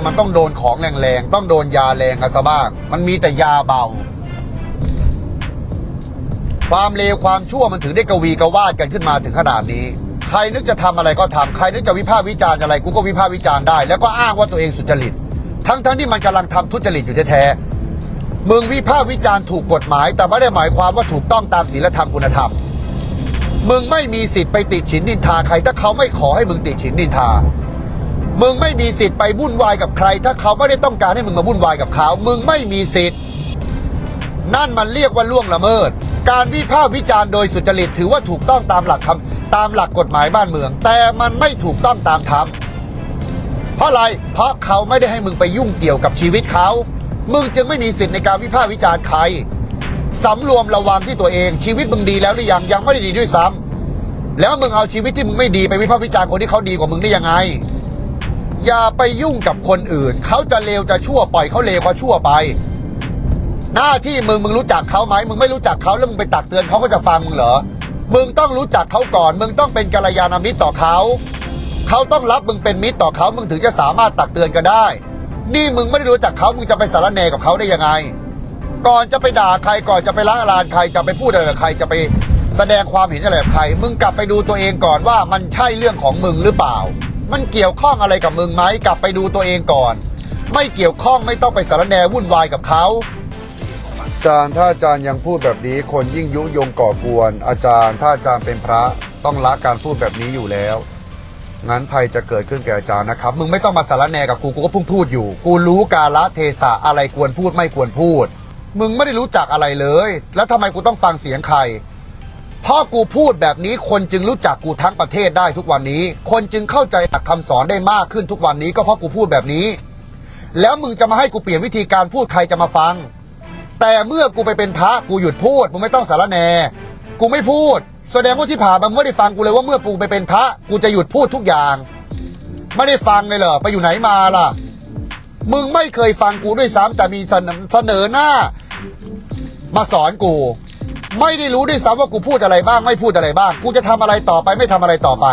นะมันต้องโดนของแรงๆ ต้องโดนยาแรงกันซะบ้าง มันมีแต่ยาเบา ความเลวความชั่วมันถึงได้กวีกวาดกันขึ้นมาถึงขนาดนี้ ใครนึกจะทำอะไรก็ทำใครนึกจะวิพากษ์วิจารณ์อะไร กูก็วิพากษ์วิจารณ์ได้ แล้วก็อ้างว่าตัวเองสุจริต ทั้งทั้งที่มันกำลังทำทุจริตอยู่แท้ๆมึงวิพากษ์วิจารณ์ถูกกฎหมาย แต่ไม่ได้หมายความว่าถูกต้องตามศีลธรรมคุณธรรม มึงไม่มีสิทธิ์ไปติฉินนินทาใคร ถ้าเขาไม่ขอให้มึงติฉินนินทา มึงไม่มีสิทธิ์ไปวุ่นวายกับใคร ถ้าเขาไม่ได้ต้องการให้มึงมาวุ่นวายกับเขา มึงไม่มีสิทธิ์ นั่นมันเรียกว่าล่วงละเมิด การวิพากษ์วิจารณ์โดยสุจริตถือว่าถูกต้องตามหลักคำตามหลักกฎหมายบ้านเมือง แต่มันไม่ถูกต้องตามธรรมเพราะอะไร เพราะเขาไม่ได้ให้มึงไปยุ่งเกี่ยวกับชีวิตเขา มึงจึงไม่มีสิทธิ์ในการวิพากษ์วิจารณ์ใครสำรวมระวังที่ตัวเอง ชีวิตมึงดีแล้วหรือยังยังไม่ได้ดีด้วยซ้ำแล้วมึงเอาชีวิตที่มึงไม่ดีไปวิพากษ์วิจารณ์คนที่เขาดีกว่ามึงได้ยังไง อย่าไปยุ่งกับคนอื่น เขาจะเลวจะชั่วปล่อยเขาเลวเขาชั่วไป หน้าที่มึงมึงรู้จักเขาไหมมึงไม่รู้จักเขาแล้วมึงไปตักเตือนเขาก็จะฟังมึงเหรอมึงต้องรู้จักเขาก่อน มึงต้องเป็นกัลยาณมิตรต่อเขา เขาต้องรับมึงเป็นมิตรต่อเขา มึงถึงจะสามารถตักเตือนกันได้ นี่มึงไม่ได้รู้จักเขา มึงจะไปสารแนกับเขาได้ยังไง ก่อนจะไปด่าใคร ก่อนจะไปละลานใคร จะไปพูดอะไรกับใคร จะไปแสดงความเห็นอะไรกับใคร มึงกลับไปดูตัวเองก่อนว่ามันใช่เรื่องของมึงหรือเปล่า มันเกี่ยวข้องอะไรกับมึงไหมกลับไปดูตัวเองก่อน ไม่เกี่ยวข้องไม่ต้องไปสารแนวุ่นวายกับเขาอาจารย์ถ้าอาจารย์ยังพูดแบบนี้ คนยิ่งยุยงก่อกวน อาจารย์ถ้าอาจารย์เป็นพระต้องละการพูดแบบนี้อยู่แล้ว งั้นภัยจะเกิดขึ้นแก่อาจารย์นะครับ มึงไม่ต้องมาสารแนกับกูกูก็พิ่งพูดอยู่ กูรู้กาละเทศะอะไรควรพูดไม่ควรพูด มึงไม่ได้รู้จักอะไรเลย แล้วทำไมกูต้องฟังเสียงใคร พราะกูพูดแบบนี้คนจึงรู้จักกูทั้งประเทศได้ทุกวันนี้ คนจึงเข้าใจหลักคำสอนได้มากขึ้นทุกวันนี้ก็เพราะกูพูดแบบนี้ แล้วมึงจะมาให้กูเปลี่ยนวิธีการพูดใครจะมาฟัง แต่เมื่อกูไปเป็นพระกูหยุดพูดมึงไม่ต้องสารแหนกูไม่พูด แสดงว่าที่ผ่านมาไม่ได้ฟังกูเลยว่าเมื่อกูไปเป็นพระกูจะหยุดพูดทุกอย่าง ไม่ได้ฟังเลยเหรอไปอยู่ไหนมาล่ะ มึงไม่เคยฟังกูด้วยซ้ำแต่มีเสนอหน้า มาสอนกู ไม่ได้รู้ด้วยซ้ำว่ากูพูดอะไรบ้างไม่พูดอะไรบ้าง กูจะทำอะไรต่อไปไม่ทำอะไรต่อไป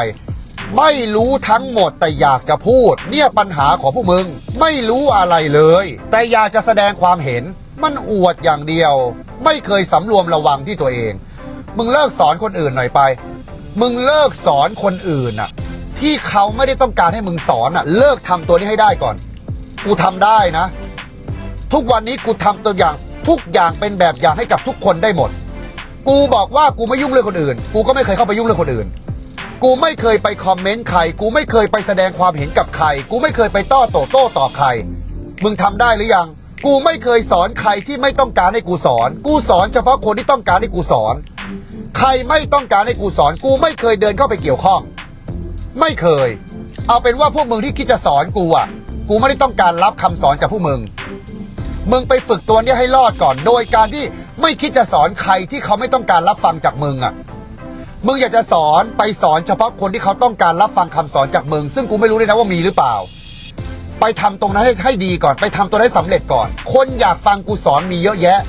ไม่รู้ทั้งหมดแต่อยากจะพูด เนี่ยปัญหาของพวกมึง ไม่รู้อะไรเลย แต่อยากจะแสดงความเห็น มันอวดอย่างเดียว ไม่เคยสำรวมระวังที่ตัวเอง มึงเลิกสอนคนอื่นหน่อยไป มึงเลิกสอนคนอื่นน่ะที่เขาไม่ได้ต้องการให้มึงสอนน่ะเลิกทำตัวนี้ให้ได้ก่อน กูทำได้นะ ทุกวันนี้กูทำตัวอย่างทุกอย่างเป็นแบบอย่างให้กับทุกคนได้หมด กูบอกว่ากูไม่ยุ่งเรื่องคนอื่น กูก็ไม่เคยเข้าไปยุ่งเรื่องคนอื่น กูไม่เคยไปคอมเมนต์ใคร กูไม่เคยไปแสดงความเห็นกับใคร กูไม่เคยไปต้อโต้โต้ตอบใคร มึงทำได้หรือยัง กูไม่เคยสอนใครที่ไม่ต้องการให้กูสอน กูสอนเฉพาะคนที่ต้องการให้กูสอน ใครไม่ต้องการให้กูสอน กูไม่เคยเดินเข้าไปเกี่ยวข้อง ไม่เคย เอาเป็นว่าพวกมึงที่คิดจะสอนกูอะ กูไม่ได้ต้องการรับคำสอนจากพวกมึง มึงไปฝึกตัวเนี้ยให้รอดก่อน โดยการที่ ไม่คิดจะสอนใครที่เขาไม่ต้องการรับฟังจากมึงอะ มึงอยากจะสอนไปสอนเฉพาะคนที่เขาต้องการรับฟังคำสอนจากมึง ซึ่งกูไม่รู้เลยนะว่ามีหรือเปล่า ไปทำตรงนั้นให้ให้ดีก่อน ไปทำตัวให้สำเร็จก่อน คนอยากฟังกูสอนมีเยอะแยะ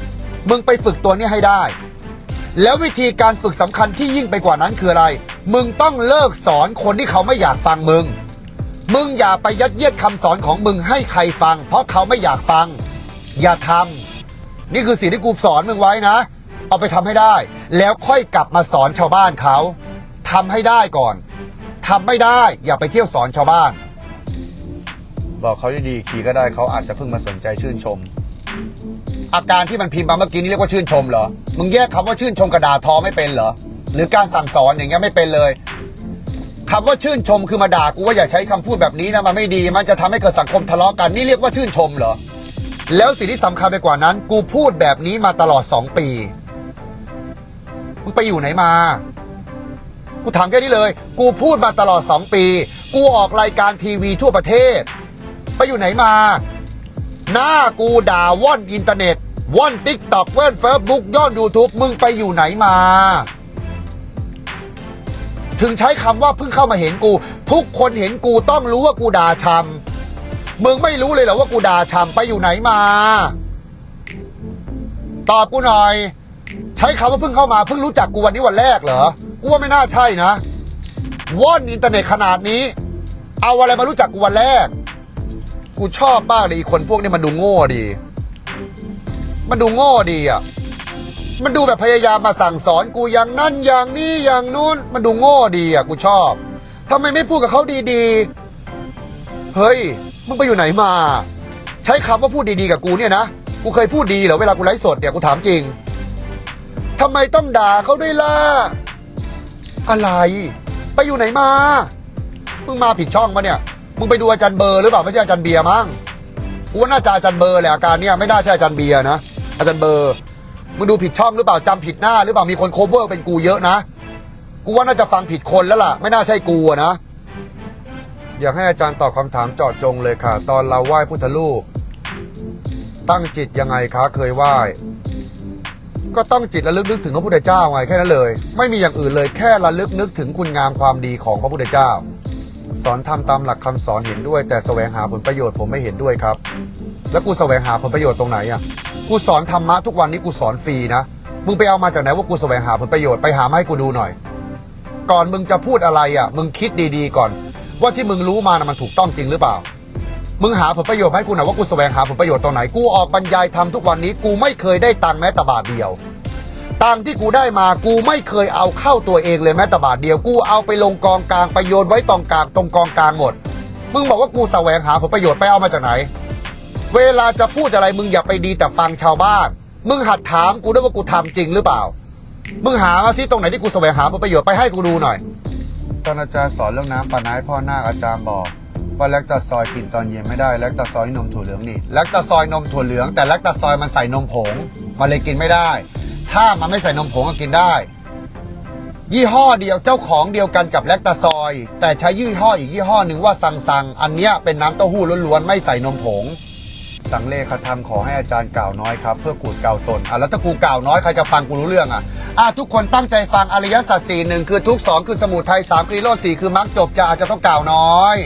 มึงไปฝึกตัวนี้ให้ได้ แล้ววิธีการฝึกสำคัญที่ยิ่งไปกว่านั้นคืออะไร มึงต้องเลิกสอนคนที่เขาไม่อยากฟังมึง มึงอย่าไปยัดเยียดคำสอนของมึงให้ใครฟัง เพราะเขาไม่อยากฟัง อย่าทำ นี่คือสิ่งที่กูสอนมึงไว้นะ เอาไปทำให้ได้ แล้วค่อยกลับมาสอนชาวบ้านเขาทำให้ได้ก่อนทำไม่ได้ อย่าไปเที่ยวสอนชาวบ้าน บอกเขาดีๆทีก็ได้เขาอาจจะเพิ่งมาสนใจชื่นชม อาการที่มันพิมพ์มาเมื่อกี้นี่เรียกว่าชื่นชมเหรอ มึงแยกคำว่าชื่นชมกระดาษทอไม่เป็นเหรอ หรือการสั่งสอนอย่างเงี้ยไม่เป็นเลยคำว่าชื่นชมคือมาด่ากูว่าอย่าใช้คำพูดแบบนี้นะมันไม่ดี มันจะทำให้เกิดสังคมทะเลาะกันนี่เรียกว่าชื่นชมเหรอ แล้วสิ่งที่สำคัญไปกว่านั้น กูพูดแบบนี้มาตลอดสองปี มึงไปอยู่ไหนมา กูถามแค่นี้เลย กูพูดมาตลอดสองปี กูออกรายการทีวีทั่วประเทศ ไปอยู่ไหนมา หน้ากูด่าว่อนอินเทอร์เน็ต ว่อนติ๊กต็อกว่นเฟซบุ๊กย้อนยูทูบมึงไปอยู่ไหนมา ถึงใช้คำว่าเพิ่งเข้ามาเห็นกู ทุกคนเห็นกูต้องรู้ว่ากูด่าชำ มึงไม่รู้เลยเหรอว่ากูด่าชำไปอยู่ไหนมา ตอบกูหน่อย ใช้คำว่าเพิ่งเข้ามาเพิ่งรู้จักกูวันนี้วันแรกเหรอ กูว่าไม่น่าใช่นะว่อนอินเทอร์เน็ตขนาดนี้ เอาอะไรมารู้จักกูวันแรก กูชอบมากเลยอีคนพวกนี้มันดูโง่ดี มันดูโง่ดีอะ มันดูแบบพยายามมาสั่งสอนกูอย่างนั่นอย่างนี้อย่างนู้น มันดูโง่ดีอะ กูชอบทำไมไม่พูดกับเขาดีๆ เฮ้ย มึงไปอยู่ไหนมา ใช้คำว่าพูดดีๆกับกูเนี่ยนะ กูเคยพูดดีเหรอเวลากูไลฟ์สดเนี่ยกูถามจริงทำไมต้องด่าเขาด้วยล่ะ อะไร ไปอยู่ไหนมา มึงมาผิดช่องปะเนี่ย มึงไปดูอาจารย์เบอร์หรือเปล่าไม่ใช่อาจารย์เบียร์มั้งกูว่าน่าจะอาจารย์เบอร์แหละอาการเนี่ยไม่น่าใช่อาจารย์เบียร์นะ อาจารย์เบอร์มึงดูผิดช่องหรือเปล่าจำผิดหน้าหรือเปล่ามีคนโคเวอร์เป็นกูเยอะนะ กูว่าน่าจะฟังผิดคนแล้วล่ะ ไม่น่าใช่กูนะ อยากให้อาจารย์ตอบคำถามเจาะจงเลยค่ะ ตอนเราไหว้พุทธรูป ตั้งจิตยังไงคะเคยไหว้ ก็ตั้งจิตระลึกนึกถึงพระพุทธเจ้าไงแค่นั้นเลย ไม่มีอย่างอื่นเลยแค่ระลึกนึกถึงคุณงามความดีของพระพุทธเจ้า สอนทำตามหลักคำสอนเห็นด้วย แต่แสวงหาผลประโยชน์ผมไม่เห็นด้วยครับ แล้วกูแสวงหาผลประโยชน์ตรงไหนอะกูสอนธรรมะทุกวันนี้กูสอนฟรีนะมึงไปเอามาจากไหนว่ากูแสวงหาผลประโยชน์ไปหามาให้กูดูหน่อย ก่อนมึงจะพูดอะไรอะ มึงคิดดีๆก่อน ว่าที่มึงรู้มานะมันถูกต้องจริงหรือเปล่า มึงหาผลประโยชน์ให้กูหน่อยว่ากูแสวงหาผลประโยชน์ตรงไหน กูออกบรรยายทำทุกวันนี้ กูไม่เคยได้ตังค์แม้แต่บาทเดียว ตังค์ที่กูได้มากูไม่เคยเอาเข้าตัวเองเลยแม้แต่บาทเดียว กูเอาไปลงกองกลางไปโยนไว้ตรงกลางตรงกองกลางหมด มึงบอกว่ากูแสวงหาผลประโยชน์ไปเอามาจากไหน เวลาจะพูดอะไรมึงอย่าไปดีแต่ฟังชาวบ้าน มึงหัดถามกูด้วยว่ากูทำจริงหรือเปล่า มึงหามาซิตรงไหนที่กูแสวงหาผลประโยชน์ไปให้กูดูหน่อย ตอนอาจารย์สอนเรื่องน้ำปลานาให้พ่อนาคอาจารย์บอก ว่าแลคตาซอยกินตอนเย็นไม่ได้แลคตาซอยนมถั่วเหลืองนี่แลคตาซอยนมถั่วเหลืองแต่แลคตาซอยมันใส่นมผงมันเลยกินไม่ได้ ถ้ามันไม่ใส่นมผงก็กินได้ ยี่ห้อเดียวเจ้าของเดียวกันกับแลคตาซอย แต่ใช้ยี่ห้ออีกยี่ห้อหนึ่งว่าซังซังอันเนี้ยเป็นน้ำเต้าหู้ล้วนๆไม่ใส่นมผง สังเลขธรรมขอให้อาจารย์กล่าวน้อยครับ เพื่อขูดกล่าวตนอะแล้วถ้ากูกล่าวน้อยใครจะฟังกูรู้เรื่องอะอะทุกคนตั้งใจฟังอริยสัจสี่หนึ่งคือทุกสองคือสมุทัยสามคือนิโรธสี่คือมรรคจบจะอาจจะต้องกล่าวน้อย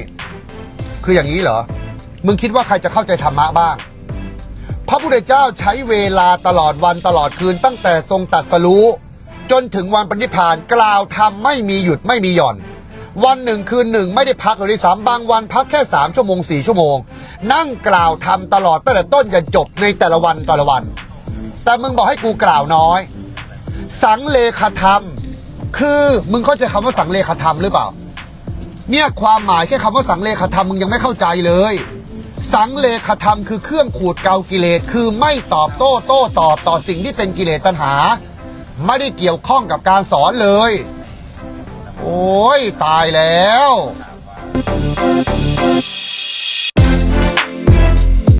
คืออย่างนี้เหรอ มึงคิดว่าใครจะเข้าใจธรรมะบ้าง พระพุทธเจ้าใช้เวลาตลอดวันตลอดคืนตั้งแต่ทรงตรัสรู้จนถึงวันปณิพานกล่าวธรรมไม่มีหยุดไม่มีหย่อน วันหนึ่งคืนหนึ่งไม่ได้พักเลยด้วยซ้ำบางวันพักแค่สามชั่วโมงสี่ชั่วโมง นั่งกล่าวธรรมตลอดตั้งแต่ต้นจนจบในแต่ละวันแต่ละวัน แต่มึงบอกให้กูกล่าวน้อย สังเลขธรรม คือมึงเข้าใจคำว่าสังเลขธรรมหรือเปล่า เนี่ยความหมายแค่คำว่าสังเลขธรรมมึงยังไม่เข้าใจเลย สังเลขธรรมคือเครื่องขูดเกากิเลสคือไม่ตอบโต้โต้ตอบต่อสิ่งที่เป็นกิเลสตัณหา ไม่ได้เกี่ยวข้องกับการสอนเลย โอ้ย ตายแล้ว